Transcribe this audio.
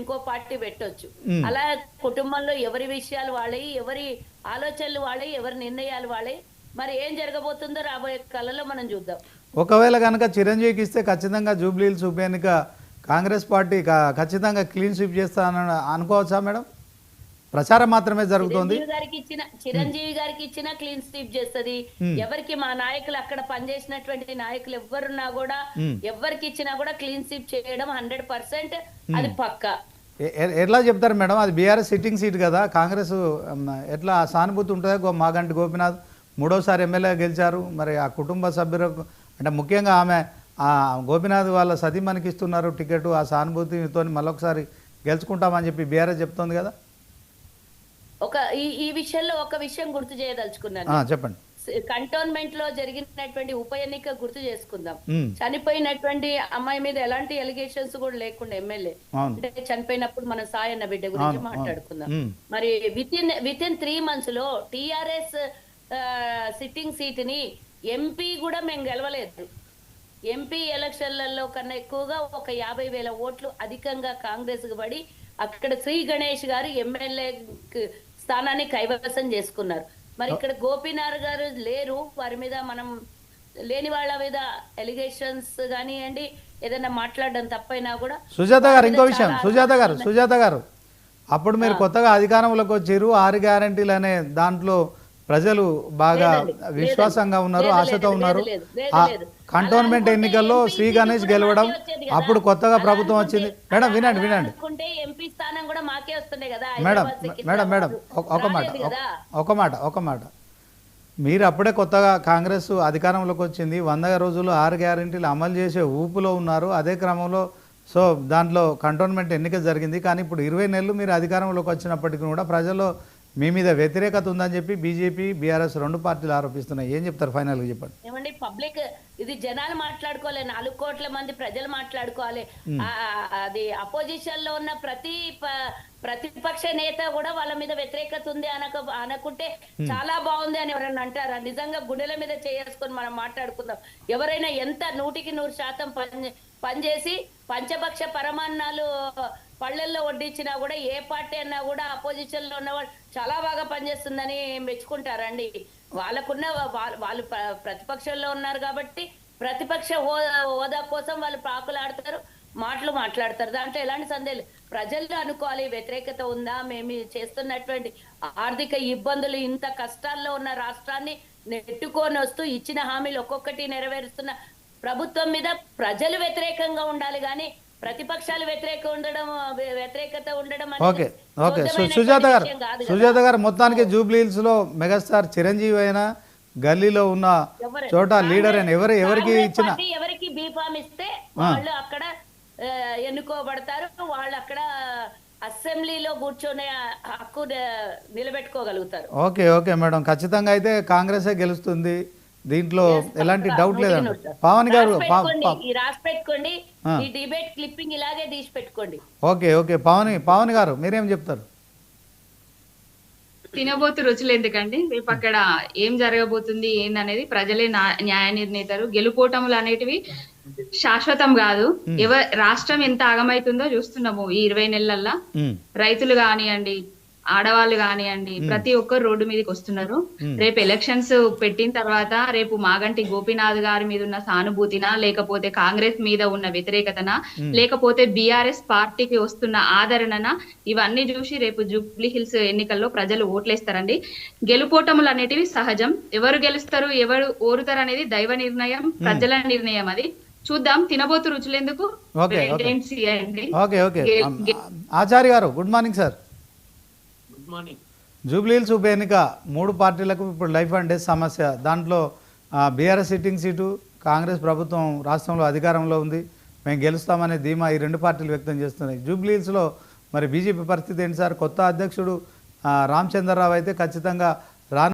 ఇంకో పార్టీ పెట్టొచ్చు. అలా కుటుంబంలో ఎవరి విషయాలు వాళ్ళవి ఎవరి ఆలోచనలు వాళ్ళవి ఎవరి నిర్ణయాలు వాళ్ళవి మరి ఏం జరగబోతుందో రాబోయే కాలంలో మనం చూద్దాం. ఒకవేళ కనుక చిరంజీవికి ఇస్తే ఖచ్చితంగా జూబ్లీహిల్స్ ఉప ఎన్నిక కాంగ్రెస్ పార్టీ ఖచ్చితంగా క్లీన్ స్వీప్ చేస్తానని అనుకోవచ్చా మేడం? ప్రచారం మాత్రమే జరుగుతోంది. చిరంజీవి గారికి ఇచ్చిన చిరంజీవి గారికి ఇచ్చిన క్లీన్ స్వీప్ చేస్తది. ఎవరికి మా నాయకులు అక్కడ పనిచేసినటువంటి నాయకులు ఎవరున్నా కూడా. ఎవరికి ఇచ్చినా కూడా క్లీన్ స్వీప్ చేయడం హండ్రెడ్ పర్సెంట్ అది పక్క. ఎట్లా చెప్తారు మేడం? అది బీఆర్ఎస్ సిట్టింగ్ సీట్ కదా. కాంగ్రెస్ ఎట్లా ఆ సానుభూతి ఉంటుందా? గో- మాగంటి గోపినాథ్ మూడోసారి ఎమ్మెల్యే గెలిచారు. మరి ఆ కుటుంబ సభ్యులకు అంటే ముఖ్యంగా ఆమె ఆ గోపినాథ్ వాళ్ళ సతీమణికి ఇస్తున్నారు టికెట్. ఆ సానుభూతితో మళ్ళొకసారి గెలుచుకుంటామని చెప్పి బీఆర్ఎస్ చెప్తోంది కదా. ఒక ఈ ఈ విషయంలో ఒక విషయం గుర్తు చేయదలుచుకున్నాను. చెప్పండి. కంటోన్మెంట్లో జరిగినటువంటి ఉప ఎన్నిక గుర్తు చేసుకుందాం. చనిపోయినటువంటి అమ్మాయి మీద ఎలాంటి ఎలిగేషన్స్ కూడా లేకుండా ఎమ్మెల్యే. అంటే చనిపోయినప్పుడు మన సాయన్న బిడ్డ గురించి. మాట్లాడుకుందాం. మరి within within three మంత్స్లో టిఆర్ఎస్ సిట్టింగ్ సీట్ని ఎంపీ కూడా మేము గెలవలేదు. ఎంపీ ఎలక్షన్లలో కన్నా ఎక్కువగా ఒక యాభై వేల ఓట్లు అధికంగా కాంగ్రెస్కు పడి అక్కడ శ్రీ గణేష్ గారు ఎమ్మెల్యే స్థానాన్ని కైవసం చేసుకున్నారు. మరి ఇక్కడ గోపీనాథ్ గారు లేరు. వారి మీద మనం లేని వాళ్ళ మీద ఎలిగేషన్స్ కానివ్వండి ఏదైనా మాట్లాడడం తప్పైనా కూడా సుజాత గారు ఇంకో విషయం. సుజాత గారు సుజాత గారు అప్పుడు మీరు కొత్తగా అధికారంలోకి వచ్చారు. ఆరు గ్యారంటీలు అనే దాంట్లో ప్రజలు బాగా విశ్వాసంగా. ఉన్నారు ఆశతో ఉన్నారు. కంటోన్మెంట్ ఎన్నికల్లో శ్రీ గణేష్ గెలవడం. అప్పుడు కొత్తగా ప్రభుత్వం వచ్చింది మేడం వినండి వినండి మేడం మేడం మేడం ఒక- మాట. ఒక మాట ఒక మాట మీరు అప్పుడే కొత్తగా కాంగ్రెస్ అధికారంలోకి వచ్చింది వంద రోజులు ఆరు గ్యారెంటీలు అమలు చేసే ఊపులో ఉన్నారు అదే క్రమంలో సో దాంట్లో కంటోన్మెంట్ ఎన్నిక జరిగింది కానీ ఇప్పుడు ఇరవై నెలలు మీరు అధికారంలోకి వచ్చినప్పటికీ కూడా ప్రజల్లో మీ మీద వ్యతిరేకత ఉందని చెప్పి బీజేపీ బీఆర్ఎస్ రెండు పార్టీలు ఆరోపిస్తున్నాయి. ఏం చెప్తారు ఫైనల్గా చెప్పండి. ఏమండి పబ్లిక్ ఇది జనాలు మాట్లాడుకోవాలి నాలుగు కోట్ల మంది ప్రజలు మాట్లాడుకోవాలి. ఆ, అది అపోజిషన్లో ఉన్న ప్రతి ప్రతిపక్ష నేత కూడా వాళ్ళ మీద వ్యతిరేకత ఉంది అనక అనుకుంటే చాలా బాగుంది అని ఎవరైనా అంటారా? నిజంగా గుండెల మీద చేసుకొని మనం మాట్లాడుకుందాం. ఎవరైనా ఎంత నూటికి నూరు శాతం పని పనిచేసి పంచపక్ష పరమాన్నాలు పళ్ళల్లో వడ్డించినా కూడా ఏ పార్టీ అన్నా కూడా అపోజిషన్లో ఉన్నవాళ్ళు చాలా బాగా పనిచేస్తుందని మెచ్చుకుంటారండి. వాళ్ళకున్న వాళ్ళు ప్ర- ప్రతిపక్షంలో ఉన్నారు కాబట్టి ప్రతిపక్ష హోదా హోదా కోసం వాళ్ళు పాకులాడతారు. మాటలు మాట్లాడతారు. దాంట్లో ఎలాంటి సందేహాలు ప్రజల్లో అనుకోవాలి వ్యతిరేకత ఉందా? మేము చేస్తున్నటువంటి ఆర్థిక ఇబ్బందులు ఇంత కష్టాల్లో ఉన్న రాష్ట్రాన్ని నెట్టుకొని వస్తూ ఇచ్చిన హామీలు ఒక్కొక్కటి నెరవేరుస్తున్న ప్రభుత్వం మీద ప్రజలు వ్యతిరేకంగా ఉండాలి కానీ ప్రతిపక్షాలు వ్యతిరేక ఉండడం వ్య- వ్యతిరేకత ఉండడం ఓకే ఓకే. సుజాత గారు. సుజాత గారు మొత్తానికి జూబ్లీ హిల్స్లో మెగాస్టార్ చిరంజీవి అయినా గల్లీలో ఉన్న చోట లీడర్ అయిన ఎవరు ఎవరికి ఇచ్చిన ఎవరికి బీఫామ్ ఇస్తే వాళ్ళు అక్కడ ఎన్నుకోబడతారు. వాళ్ళు అక్కడ అసెంబ్లీలో కూర్చొని హక్కు నిలబెట్టుకోగలుగుతారు. Okay okay madam. ఖచ్చితంగా అయితే కాంగ్రెసే గెలుస్తుంది. దీంట్లో ఎలాంటి డౌట్ లేదండి. పవన్ గారు రాసి పెట్టుకోండి, ఈ రాసి పెట్టుకోండి. ఆ. ఈ డిబేట్ క్లిప్పింగ్ ఇలాగే తీసి పెట్టుకోండి. Okay okay. పవన్ పవన్ గారు మీరేం చెప్తారు? తినబోతు రుచులు ఎందుకండి? రేపు అక్కడ ఏం జరగబోతుంది ఏందనేది ప్రజలే న్యాయ నిర్ణేతలు. గెలుపోటములు అనేటివి శాశ్వతం కాదు. ఎవ రాష్ట్రం ఎంత ఆగమైతుందో చూస్తున్నాము ఈ ఇరవై నెలలల్లా ఉమ్, రైతులు కానివ్వండి ఆడవాళ్ళు కానివ్వండి ప్రతి ఒక్కరు రోడ్డు మీదకి వస్తున్నారు. రేపు ఎలక్షన్స్ పెట్టిన తర్వాత రేపు మాగంటి గోపీనాథ్ గారి మీద ఉన్న సానుభూతినా లేకపోతే కాంగ్రెస్ మీద ఉన్న వ్యతిరేకతనా లేకపోతే బీఆర్ఎస్ పార్టీకి వస్తున్న ఆదరణన ఇవన్నీ చూసి రేపు జూబ్లీ హిల్స్ ఎన్నికల్లో ప్రజలు ఓట్లేస్తారండి. గెలుపోటములు అనేటివి సహజం. ఎవరు గెలుస్తారు ఎవరు ఓరుతారు అనేది దైవ నిర్ణయం ప్రజల నిర్ణయం అది. చూద్దాం తినబోతు రుచులు ఎందుకు okay, okay. Acharya garu good morning sir. Good morning. Jubilee Hills ఉప ఎన్నిక మూడు పార్టీలకు ఇప్పుడు లైఫ్ అండ్ డెత్ సమస్య. దాంట్లో బీఆర్ఎస్ సిట్టింగ్ సీటు కాంగ్రెస్ ప్రభుత్వం రాష్ట్రంలో అధికారంలో ఉంది. మేము గెలుస్తామనే ధీమా ఈ రెండు పార్టీలు వ్యక్తం చేస్తున్నాయి. జూబ్లీహిల్స్లో మరి బీజేపీ పరిస్థితి ఏంటి సార్? కొత్త అధ్యక్షుడు రామచంద్రరావు అయితే ఖచ్చితంగా